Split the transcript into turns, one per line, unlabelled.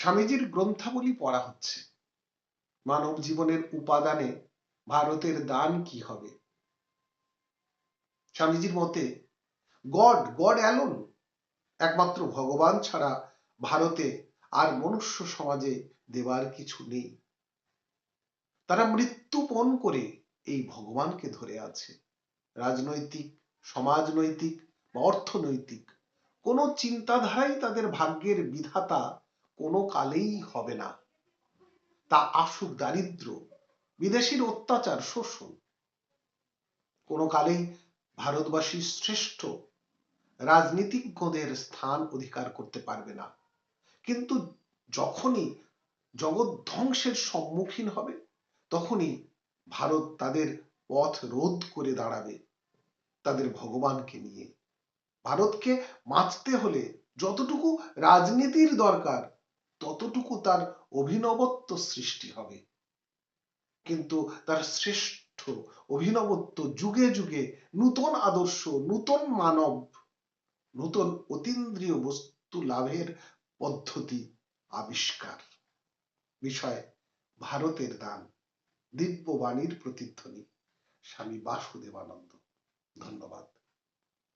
স্বামীজির গ্রন্থাবলী পড়া হচ্ছে। মানব জীবনের উপাদানে ভারতের দান কি হবে? স্বামীজির মতে, গড গড অ্যালোন। একমাত্র ভগবান ছাড়া ভারতে আর মনুষ্য সমাজে দেবার কিছু নেই। তারা মৃত্যুপণ করে এই ভগবানকে ধরে আছে। রাজনৈতিক, সমাজনৈতিক বা অর্থনৈতিক, কোনো চিন্তাধারাই তাদের ভাগ্যের বিধাতা কোনো কালেই হবে না। তা আসুক দারিদ্র, বিদেশির অত্যাচার শোষণ। কোনো কালেই ভারতবাসী শ্রেষ্ঠ রাজনীতিজ্ঞদের স্থান অধিকার করতে পারবে না। কিন্তু যখনই জগৎ ধ্বংসের সম্মুখীন হবে, তখনই ভারত তাদের পথ রোধ করে দাঁড়াবে তাদের ভগবানকে নিয়ে। ভারতকে বাঁচতে হলে যতটুকু রাজনীতির দরকার ততটুকু তার অভিনবত্ব সৃষ্টি হবে। কিন্তু তার শ্রেষ্ঠ অভিনবত্ব যুগে যুগে নূতন আদর্শ, নূতন মানব, নূতন অতীন্দ্রিয় বস্তু লাভের পদ্ধতি আবিষ্কার। বিষয়, ভারতের দান। দিব্য বাণীর প্রতিধ্বনি। স্বামী বাসুদেবানন্দ। ধন্যবাদ।